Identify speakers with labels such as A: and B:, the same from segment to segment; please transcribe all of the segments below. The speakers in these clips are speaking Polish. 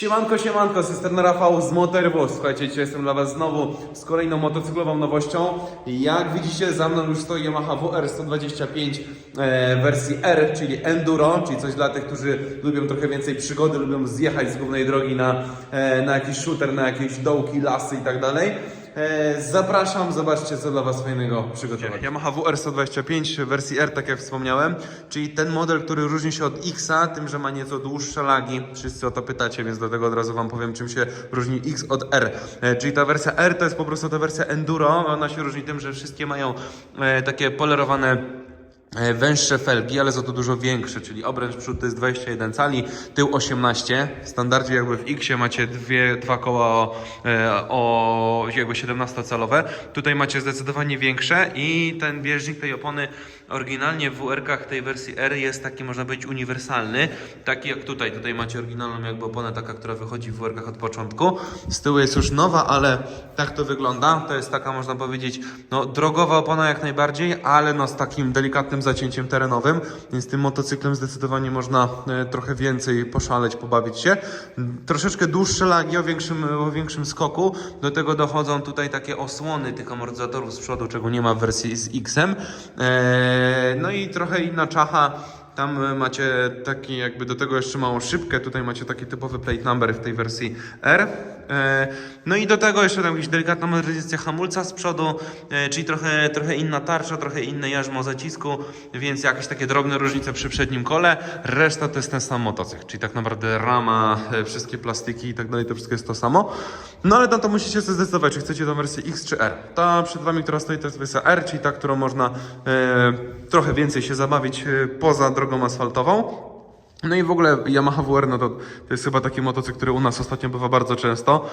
A: Siemanko, siemanko, system Rafał z Motorbus. Słuchajcie, dzisiaj jestem dla Was znowu z kolejną motocyklową nowością. Jak widzicie, za mną już stoi Yamaha WR 125 e, wersji R, czyli Enduro, czyli coś dla tych, którzy lubią trochę więcej przygody, lubią zjechać z głównej drogi na, e, na jakiś shooter, na jakieś dołki, lasy i tak dalej. E, Zapraszam, zobaczcie co dla Was fajnego przygotowałem. Yamaha WR 125 w wersji R, tak jak wspomniałem, czyli ten model, który różni się od Xa, tym, że ma nieco dłuższe lagi. Wszyscy o to pytacie, więc dlatego od razu Wam powiem, czym się różni X od R. E, Czyli ta wersja R to jest po prostu ta wersja Enduro. Ona się różni tym, że wszystkie mają e, takie polerowane Węższe felgi, ale za to dużo większe, czyli obręcz przód to jest 21 cali, tył 18. W standardzie jakby w X macie dwie, dwa koła o, e, o jakby 17-calowe. Tutaj macie zdecydowanie większe i ten bieżnik tej opony oryginalnie w WR-kach tej wersji R jest taki można powiedzieć uniwersalny, taki jak tutaj. Tutaj macie oryginalną jakby oponę taka, która wychodzi w WR-kach od początku. Z tyłu jest już nowa, ale tak to wygląda. To jest taka można powiedzieć no drogowa opona jak najbardziej, ale no z takim delikatnym zacięciem terenowym, więc tym motocyklem zdecydowanie można e, trochę więcej poszaleć, pobawić się. M, Troszeczkę dłuższe lagi o większym, o większym skoku. Do tego dochodzą tutaj takie osłony tych amortyzatorów z przodu, czego nie ma w wersji z X-em. E, no i trochę inna czacha. Tam e, macie taki jakby do tego jeszcze małą szybkę, tutaj macie taki typowy plate number w tej wersji R. E, No i do tego jeszcze tam jakaś delikatna motoryzacja hamulca z przodu, e, czyli trochę, trochę inna tarcza, trochę inne jarzmo zacisku, więc jakieś takie drobne różnice przy przednim kole. Reszta to jest ten sam motocykl, czyli tak naprawdę rama, e, wszystkie plastiki i tak dalej, to wszystko jest to samo. No ale na to musicie sobie zdecydować, czy chcecie tą wersję X czy R. Ta przed Wami, która stoi, to jest wersja R, czyli ta, którą można e, trochę więcej się zabawić poza drogą asfaltową. No i w ogóle Yamaha WR, no to, to jest chyba taki motocykl, który u nas ostatnio bywa bardzo często.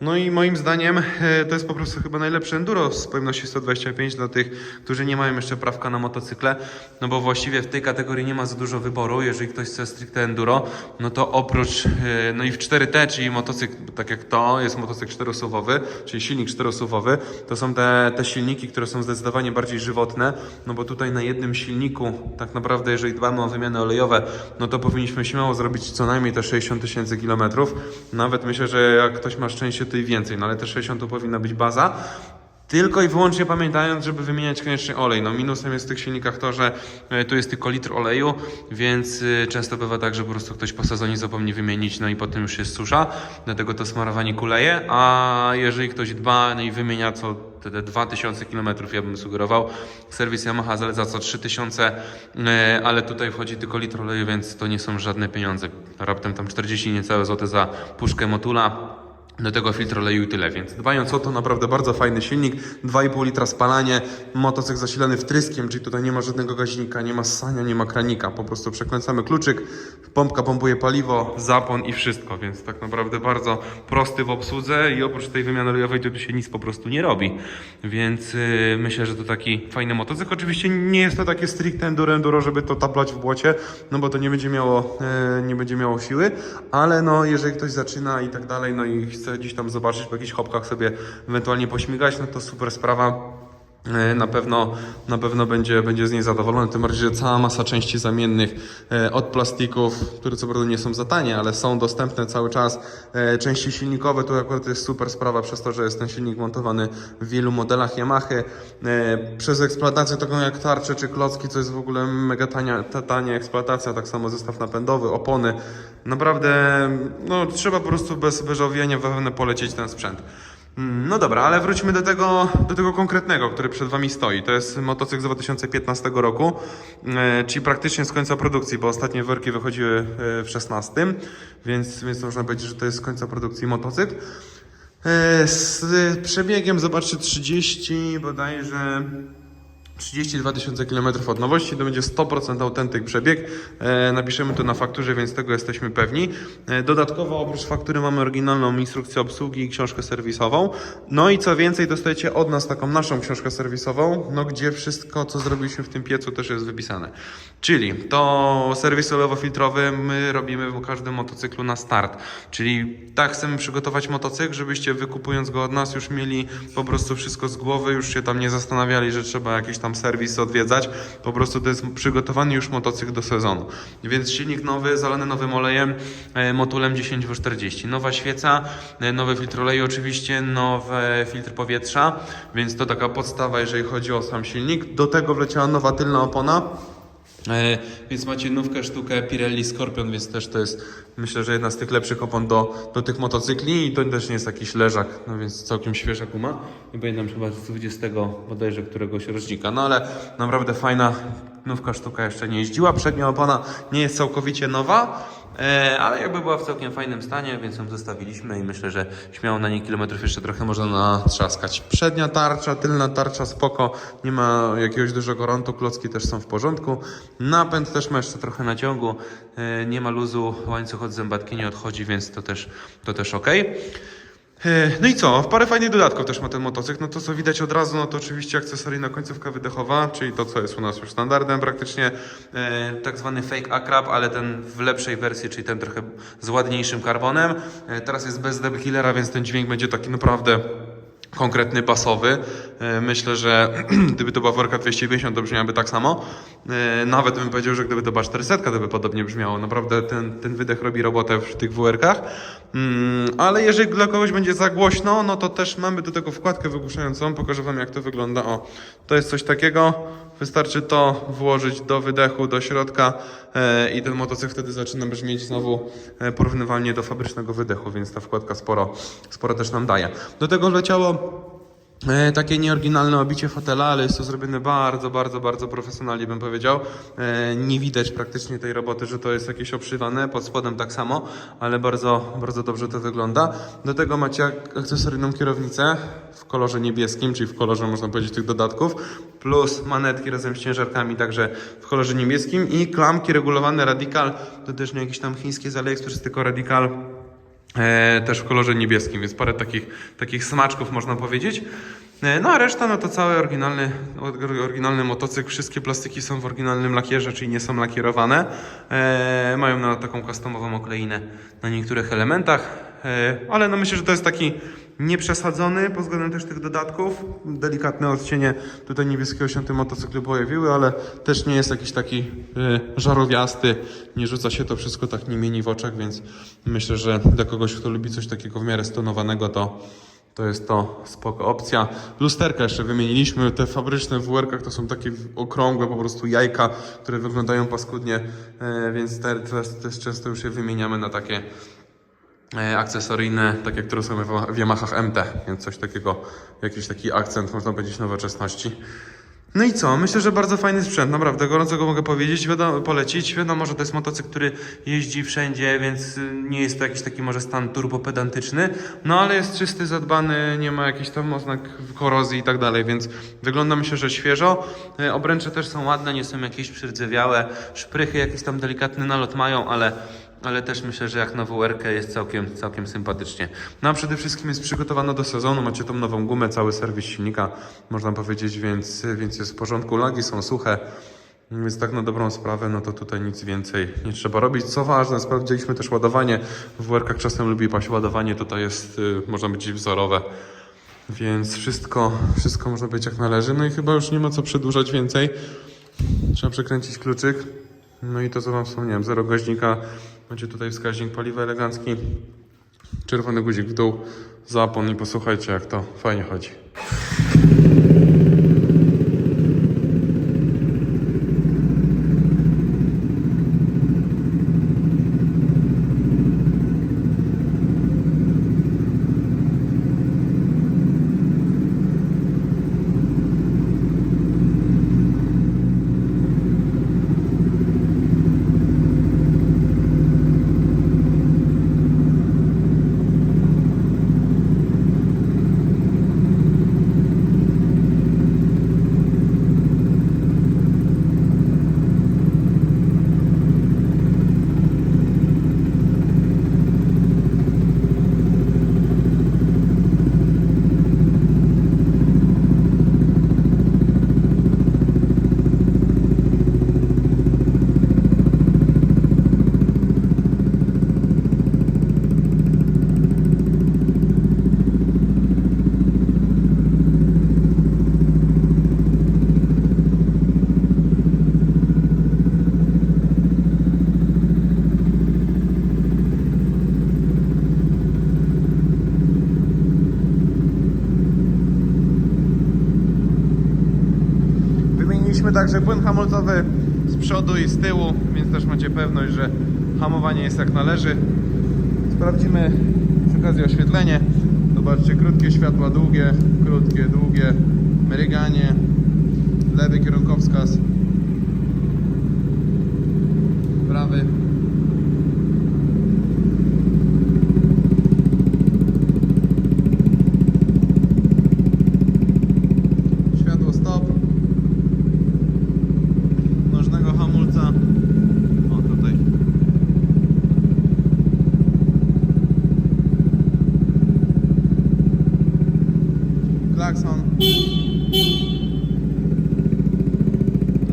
A: No i moim zdaniem e, to jest po prostu chyba najlepszy enduro z pojemności 125 dla tych, którzy nie mają jeszcze prawka na motocykle, no bo właściwie w tej kategorii nie ma za dużo wyboru, jeżeli ktoś chce stricte enduro, no to oprócz, e, no i w 4T, czyli motocykl, tak jak to, jest motocykl czterosuwowy, czyli silnik czterosuwowy, to są te, te silniki, które są zdecydowanie bardziej żywotne, no bo tutaj na jednym silniku, tak naprawdę jeżeli dbamy o wymiany olejowe, no to powinniśmy śmiało zrobić co najmniej te 60 tysięcy kilometrów. Nawet myślę, że jak ktoś ma szczęście, to i więcej, no ale te 60 to powinna być baza. Tylko i wyłącznie pamiętając, żeby wymieniać koniecznie olej. No minusem jest w tych silnikach to, że e, tu jest tylko litr oleju, więc e, często bywa tak, że po prostu ktoś po sezonie zapomni wymienić, no i potem już jest susza, dlatego to smarowanie kuleje, a jeżeli ktoś dba no i wymienia co te, te 2000 km, ja bym sugerował, serwis Yamaha zaleca co 3000, e, ale tutaj wchodzi tylko litr oleju, więc to nie są żadne pieniądze. Raptem tam 40 niecałe złote za puszkę motula. Do tego filtr oleju i tyle, więc dbając o to, naprawdę bardzo fajny silnik, 2,5 litra spalanie, motocykl zasilany wtryskiem, czyli tutaj nie ma żadnego gaźnika, nie ma ssania, nie ma kranika, po prostu przekręcamy kluczyk, pompka pompuje paliwo, zapon i wszystko, więc tak naprawdę bardzo prosty w obsłudze i oprócz tej wymiany olejowej to tu się nic po prostu nie robi, więc yy, myślę, że to taki fajny motocykl. Oczywiście nie jest to takie stricte enduro, enduro, żeby to taplać w błocie, no bo to nie będzie miało, yy, nie będzie miało siły, ale no jeżeli ktoś zaczyna i tak dalej, no i chce gdzieś tam zobaczyć po jakichś hopkach sobie ewentualnie pośmigać, no to super sprawa. E, Na pewno, na pewno będzie, będzie z niej zadowolony, tym bardziej, że cała masa części zamiennych e, od plastików, które co prawda nie są za tanie, ale są dostępne cały czas. E, Części silnikowe to akurat jest super sprawa przez to, że jest ten silnik montowany w wielu modelach Yamaha. Przez eksploatację taką jak tarcze czy klocki, co jest w ogóle mega tania, ta, tania eksploatacja, tak samo zestaw napędowy, opony. Naprawdę, no trzeba po prostu bez, bez owijania w wewnę polecieć ten sprzęt. Mm, No dobra, ale wróćmy do tego, do tego konkretnego, który przed Wami stoi. To jest motocykl z 2015 roku, e, czyli praktycznie z końca produkcji, bo ostatnie worki wychodziły e, w 16, więc, więc można powiedzieć, że to jest z końca produkcji motocykl. E, Z przebiegiem, zobaczcie, 30 bodajże 32 tysiące km od nowości, to będzie 100% autentyk przebieg. E, napiszemy to na fakturze, więc tego jesteśmy pewni. E, dodatkowo oprócz faktury mamy oryginalną instrukcję obsługi i książkę serwisową. No i co więcej, dostajecie od nas taką naszą książkę serwisową, no gdzie wszystko, co zrobiliśmy w tym piecu też jest wypisane. Czyli to serwis olejowo-filtrowy my robimy w każdym motocyklu na start. Czyli tak chcemy przygotować motocykl, żebyście wykupując go od nas już mieli po prostu wszystko z głowy, już się tam nie zastanawiali, że trzeba jakieś tam tam serwis odwiedzać. Po prostu to jest przygotowany już motocykl do sezonu. Więc silnik nowy, zalany nowym olejem, e, motulem 10W40. Nowa świeca, e, nowy filtr oleju oczywiście, nowy filtr powietrza, więc to taka podstawa, jeżeli chodzi o sam silnik. Do tego wleciała nowa tylna opona. E, więc macie nówkę sztukę Pirelli Scorpion, więc też to jest myślę, że jedna z tych lepszych opon do, do tych motocykli i to też nie jest jakiś leżak, no więc całkiem świeża guma. Nie pamiętam chyba z 20 bodajże któregoś rocznika, no ale naprawdę fajna nówka sztuka jeszcze nie jeździła. Przednia opona nie jest całkowicie nowa, ale jakby była w całkiem fajnym stanie, więc ją zostawiliśmy i myślę, że śmiało na niej kilometrów jeszcze trochę można natrzaskać. Przednia tarcza, tylna tarcza spoko, nie ma jakiegoś dużego rontu, klocki też są w porządku. Napęd też ma jeszcze trochę naciągu, e, nie ma luzu, łańcuch od zębatki nie odchodzi, więc to też, to też ok. No i co? Parę fajnych dodatków też ma ten motocykl. No to co widać od razu, no to oczywiście akcesoryjna końcówka wydechowa, czyli to co jest u nas już standardem praktycznie. E, tak zwany fake akrab, ale ten w lepszej wersji, czyli ten trochę z ładniejszym karbonem. E, teraz jest bez dB killera, więc ten dźwięk będzie taki naprawdę konkretny, basowy. E, Myślę, że gdyby to była worka 250, to brzmiałaby tak samo. E, Nawet bym powiedział, że gdyby to była 400, to by podobnie brzmiało. Naprawdę ten, ten wydech robi robotę w tych WR-kach. Mm, Ale jeżeli dla kogoś będzie za głośno, no to też mamy do tego wkładkę wygłuszającą. Pokażę Wam, jak to wygląda. O, to jest coś takiego. Wystarczy to włożyć do wydechu, do środka e, i ten motocykl wtedy zaczyna brzmieć znowu porównywalnie do fabrycznego wydechu, więc ta wkładka sporo, sporo też nam daje. Do tego leciało E, takie nieoryginalne obicie fotela, ale jest to zrobione bardzo, bardzo, bardzo profesjonalnie bym powiedział. E, nie widać praktycznie tej roboty, że to jest jakieś obszywane, pod spodem tak samo, ale bardzo, bardzo dobrze to wygląda. Do tego macie ak- akcesoryjną kierownicę w kolorze niebieskim, czyli w kolorze można powiedzieć tych dodatków, plus manetki razem z ciężarkami także w kolorze niebieskim i klamki regulowane Radical, to też nie jakieś tam chińskie z AliExpress, tylko Radical też w kolorze niebieskim, więc parę takich, takich smaczków można powiedzieć. E, no a reszta, no to cały oryginalny, or- oryginalny motocykl, wszystkie plastiki są w oryginalnym lakierze, czyli nie są lakierowane. E, mają na taką customową okleinę na niektórych elementach, e, ale no myślę, że to jest taki nieprzesadzony pod względem też tych dodatków. Delikatne odcienie tutaj niebieskiego się na tym motocyklu pojawiły, ale też nie jest jakiś taki e, żarowiasty, nie rzuca się to wszystko tak nie mieni w oczach, więc myślę, że dla kogoś, kto lubi coś takiego w miarę stonowanego, to to jest to spoko opcja. Lusterka jeszcze wymieniliśmy. Te fabryczne w WR-kach to są takie okrągłe po prostu jajka, które wyglądają paskudnie, e, więc te, teraz też często już je wymieniamy na takie akcesoryjne, takie, które są w, Yamahach MT, więc coś takiego, jakiś taki akcent, można powiedzieć, nowoczesności. No i co? Myślę, że bardzo fajny sprzęt, naprawdę gorąco go mogę powiedzieć, wiadomo, polecić. Wiadomo, że to jest motocykl, który jeździ wszędzie, więc y, nie jest to jakiś taki może stan turbopedantyczny, no ale jest czysty, zadbany, nie ma jakichś tam oznak korozji i tak dalej, więc wygląda myślę, że świeżo. E, Obręcze też są ładne, nie są jakieś przyrdzewiałe, szprychy jakiś tam delikatny nalot mają, ale ale też myślę, że jak na WR jest całkiem, całkiem sympatycznie. No a przede wszystkim jest przygotowana do sezonu, macie tą nową gumę, cały serwis silnika, można powiedzieć, więc, więc jest w porządku. Lagi są suche, więc tak na dobrą sprawę, no to tutaj nic więcej nie trzeba robić. Co ważne, sprawdziliśmy też ładowanie. W WR czasem lubi paść ładowanie, tutaj jest, y, można powiedzieć, wzorowe. Więc wszystko, wszystko można powiedzieć jak należy. No i chyba już nie ma co przedłużać więcej. Trzeba przekręcić kluczyk. No i to co Wam wspomniałem, zero gaźnika. Macie tutaj wskaźnik paliwa elegancki. Czerwony guzik w dół, zapon i posłuchajcie jak to fajnie chodzi. Także płyn hamulcowy z przodu i z tyłu, więc też macie pewność, że hamowanie jest jak należy. Sprawdzimy przy okazji oświetlenie. Zobaczcie, krótkie światła, długie, krótkie, długie, mryganie, lewy kierunkowskaz, prawy. Światło stop. Nożnego hamulca. O, tutaj. Klakson.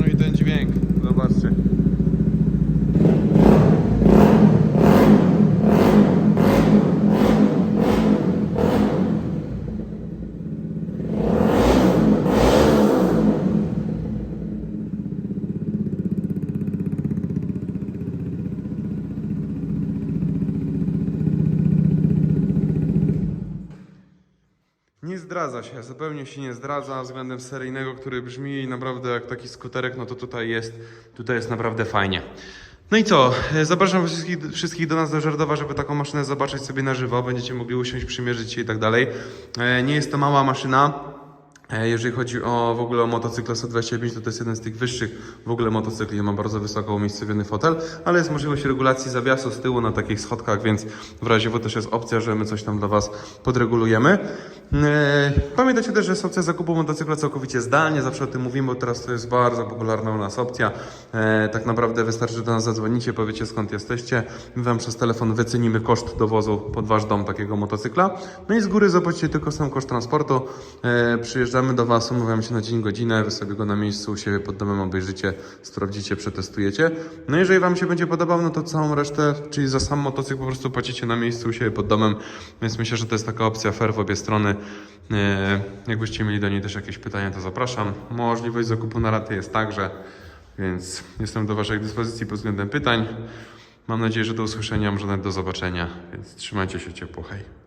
A: No i ten dźwięk. Zobaczcie. Nie zdradza się, zupełnie się nie zdradza względem seryjnego, który brzmi naprawdę jak taki skuterek, no to tutaj jest, tutaj jest naprawdę fajnie. No i co? Zapraszam wszystkich, wszystkich do nas do Żardowa, żeby taką maszynę zobaczyć sobie na żywo. Będziecie mogli usiąść, przymierzyć się i tak dalej. E, Nie jest to mała maszyna. E, Jeżeli chodzi o w ogóle o motocykl 125, to to jest jeden z tych wyższych w ogóle motocykli, ma bardzo wysoko umiejscowiony fotel, ale jest możliwość regulacji zawiasu z tyłu na takich schodkach, więc w razie W też jest opcja, że my coś tam dla Was podregulujemy. E, Pamiętajcie też, że jest opcja zakupu motocykla całkowicie zdalnie, zawsze o tym mówimy, bo teraz to jest bardzo popularna u nas opcja. E, Tak naprawdę wystarczy, że do nas zadzwonicie, powiecie skąd jesteście, my Wam przez telefon wycenimy koszt dowozu pod Wasz dom takiego motocykla. No i z góry zapłacicie tylko sam koszt transportu. E, Przyjeżdżamy do Was, umawiamy się na dzień, godzinę, Wy sobie go na miejscu u siebie pod domem obejrzycie, sprawdzicie, przetestujecie. No jeżeli Wam się będzie podobał, no to całą resztę, czyli za sam motocykl po prostu płacicie na miejscu u siebie pod domem, więc myślę, że to jest taka opcja fair w obie strony. E, Jakbyście mieli do niej też jakieś pytania, to zapraszam. Możliwość zakupu na raty jest także, więc jestem do Waszej dyspozycji pod względem pytań. Mam nadzieję, że do usłyszenia, może nawet do zobaczenia, więc trzymajcie się ciepło, hej.